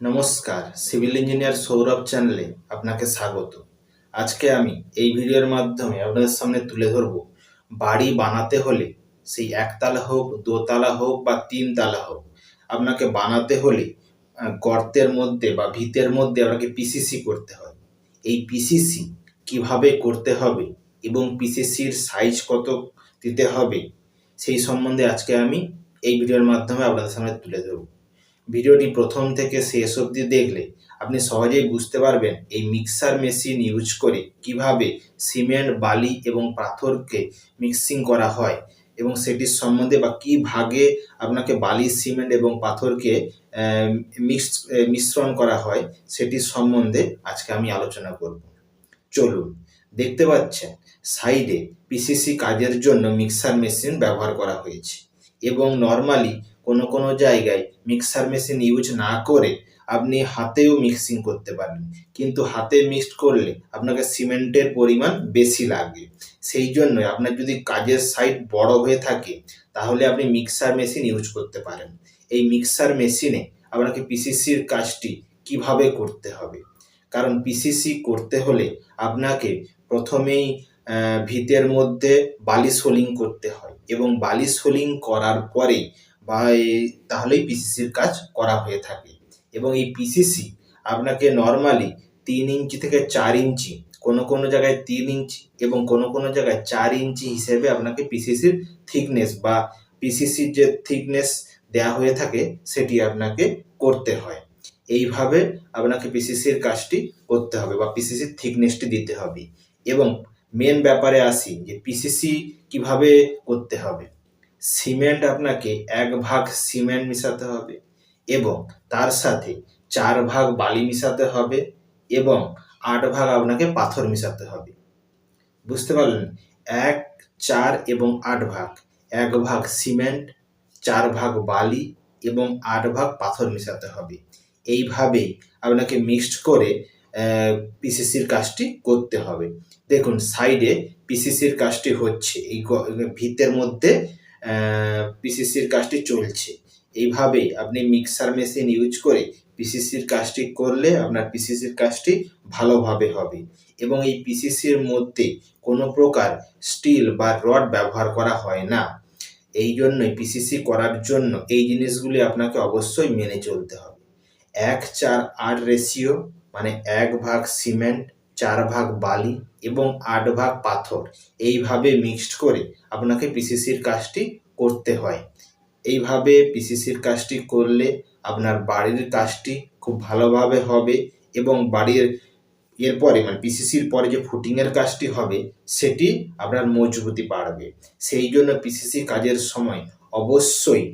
নমস্কার, civil engineer Sourav চ্যানেলে আপনাকে স্বাগত। আজকে আমি এই ভিডিওর মাধ্যমে আপনাদের সামনে তুলে ধরব, বাড়ি বানাতে হলে সেই একতলা হোক, দোতলা হোক বা তিনতলা হোক, আপনাকে বানাতে হলে গর্তের মধ্যে বা ভিতের মধ্যে আপনাকে পিসিসি করতে হয়। এই পিসিসি কীভাবে করতে হবে এবং পিসিসির সাইজ কত দিতে হবে, সেই সম্বন্ধে আজকে আমি এই ভিডিওর মাধ্যমে আপনাদের সামনে তুলে ধরব। ভিডিওটি প্রথম থেকে শেষ অবধি দেখলে আপনি সহজেই বুঝতে পারবেন এই মিক্সার মেশিন ইউজ করে কীভাবে সিমেন্ট, বালি এবং পাথরকে মিক্সিং করা হয় এবং সেটির সম্বন্ধে বা কি ভাগে আপনাকে বালি, সিমেন্ট এবং পাথরকে মিক্স মিশ্রণ করা হয় সেটির সম্বন্ধে আজকে আমি আলোচনা করব। চলুন, দেখতে পাচ্ছেন সাইডে পিসিসি কাজের জন্য মিক্সার মেশিন ব্যবহার করা হয়েছে এবং নর্মালি কোনো কোনো জায়গায় মিক্সার মেশিন ইউজ না করে আপনি হাতেও মিক্সিং করতে পারেন কিন্তু হাতে মিক্সড করলে আপনাকে সিমেন্টের পরিমাণ বেশি লাগে। সেই জন্য আপনার যদি কাজের সাইড বড় হয়ে থাকে, তাহলে আপনি মিক্সার মেশিন ইউজ করতে পারেন। এই মিক্সার মেশিনে আপনাকে পিসিসির কাজটি কীভাবে করতে হবে? কারণ পিসিসি করতে হলে আপনাকে প্রথমেই ভিতের মধ্যে বালি সোলিং করতে হয় এবং বালি সোলিং করার পরেই বা তাহলেই পিসিসির কাজ করা হয়ে থাকে। এবং এই পিসিসি আপনাকে নর্মালি তিন ইঞ্চি থেকে চার ইঞ্চি, কোনো কোনো জায়গায় তিন ইঞ্চি এবং কোনো কোনো জায়গায় চার ইঞ্চি হিসেবে আপনাকে পিসিসির থিকনেস বা পিসিসির যে থিকনেস দেয়া হয়ে থাকে, সেটি আপনাকে করতে হয়। এইভাবে আপনাকে পিসিসির কাজটি করতে হবে বা পিসিসির থিকনেসটি দিতে হবে। এবং মেন ব্যাপারে আসি যে পিসিসি কীভাবে করতে হবে। সিমেন্ট আপনাকে এক ভাগ সিমেন্ট মিশাতে হবে এবং তার সাথে চার ভাগ বালি মিশাতে হবে এবং আট ভাগ আপনাকে পাথর মিশাতে হবে। বুঝতে পারলেন? এক, চার এবং আট ভাগ। এক ভাগ সিমেন্ট, চার ভাগ বালি এবং আট ভাগ পাথর মিশাতে হবে। এইভাবেই আপনাকে মিক্সড করে পিসিসির কাজটি করতে হবে। দেখুন, সাইডে পিসিসির কাজটি হচ্ছে, এই ভিতের মধ্যে পিসিসির কাজটি চলছে। এইভাবেই আপনি মিক্সার মেশিন ইউজ করে পিসিসির কাজটি করলে আপনার পিসিসির কাজটি ভালোভাবে হবে। এবং এই পিসিসির মধ্যে কোনো প্রকার স্টিল বা রড ব্যবহার করা হয় না। এই জন্যই পিসিসি করার জন্য এই জিনিসগুলি আপনাকে অবশ্যই মেনে চলতে হবে। এক চার আট রেশিও মানে এক ভাগ সিমেন্ট চার ভাগ বালি এবং আট ভাগ পাথর। এইভাবে মিক্সড করে আপনাকে পিসিসির কাজটি করতে হয়। এইভাবে পিসিসির কাজটি করলে আপনার বাড়ির কাজটি খুব ভালোভাবে হবে এবং বাড়ির এরপরে মানে পিসিসির পরে যে ফুটিংয়ের কাজটি হবে, সেটি আপনার মজবুতি বাড়বে। সেই জন্য পিসিসি কাজের সময় অবশ্যই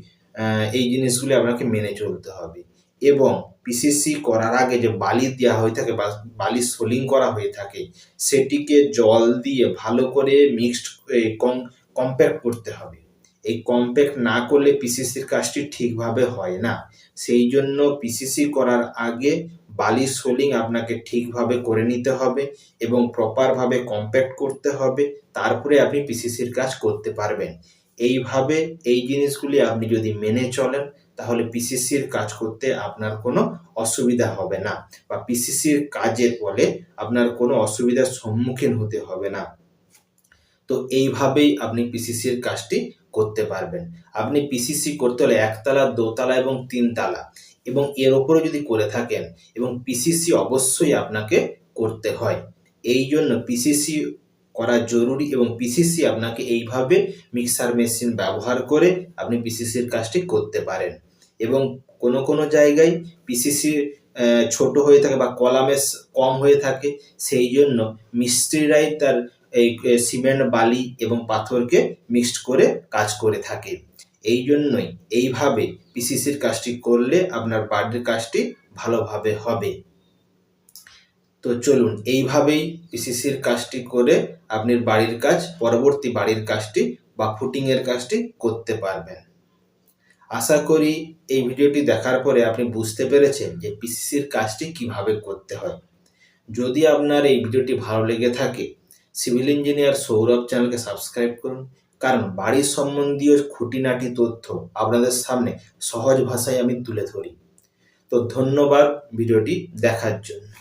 এই জিনিসগুলি আপনাকে মেনে চলতে হবে। এবং পিসিসি করার আগে যে বালি দেওয়া হয়ে থাকে বা বালি সোলিং করা হয়ে থাকে, সেটিকে জল দিয়ে ভালো করে মিক্সড কম্প্যাক্ট করতে হবে। এই কম্প্যাক্ট না করলে পিসিসির কাজটি ঠিকভাবে হয় না। সেই জন্য পিসিসি করার আগে বালি সোলিং আপনাকে ঠিকভাবে করে নিতে হবে এবং প্রপারভাবে কম্প্যাক্ট করতে হবে। তারপরে আপনি পিসিসির কাজ করতে পারবেন। এইভাবে এই জিনিসগুলি আপনি যদি মেনে চলেন, তাহলে পিসিসির কাজ করতে আপনার কোনো অসুবিধা হবে না। বা পিসিসির কাজের ফলে আপনার কোনো অসুবিধার সম্মুখীন হতে হবে না। তো এইভাবেই আপনি পিসিসির কাজটি করতে পারবেন। আপনি পিসিসি করতে হলে একতলা, দোতলা এবং তিনতলা এবং এর ওপরে যদি করে থাকেন এবং পিসিসি অবশ্যই আপনাকে করতে হয়। এই জন্য পিসিসি করা জরুরি এবং পিসিসি আপনাকে এইভাবে মিক্সার মেশিন ব্যবহার করে আপনি পিসিসির কাজটি করতে পারেন। এবং কোনো কোনো জায়গায় পিসিসি ছোট হয়ে থাকে বা কলামে কম হয়ে থাকে, সেই জন্য মিস্ত্রিরাই তার এই সিমেন্ট, বালি এবং পাথরকে মিক্সড করে কাজ করে থাকে। এই জন্যই এইভাবে পিসিসির কাজটি করলে আপনার বাড়ির কাজটি ভালোভাবে হবে। তো চলুন, এইভাবেই পিসিসির কাজটি করে আপনি বাড়ির কাজ, পরবর্তী বাড়ির কাজটি বা ফুটিংয়ের কাজটি করতে পারবেন। আশা করি এই ভিডিওটি দেখার পরে আপনি বুঝতে পেরেছেন যে পিসিসির কাজটি কীভাবে করতে হয়। যদি আপনার এই ভিডিওটি ভালো লেগে থাকে, সিভিল ইঞ্জিনিয়ার সৌরভ চ্যানেলকে সাবস্ক্রাইব করুন। কারণ বাড়ির সম্বন্ধীয় খুঁটিনাটি তথ্য আপনাদের সামনে সহজ ভাষায় আমি তুলে ধরি। তো ধন্যবাদ ভিডিওটি দেখার জন্য।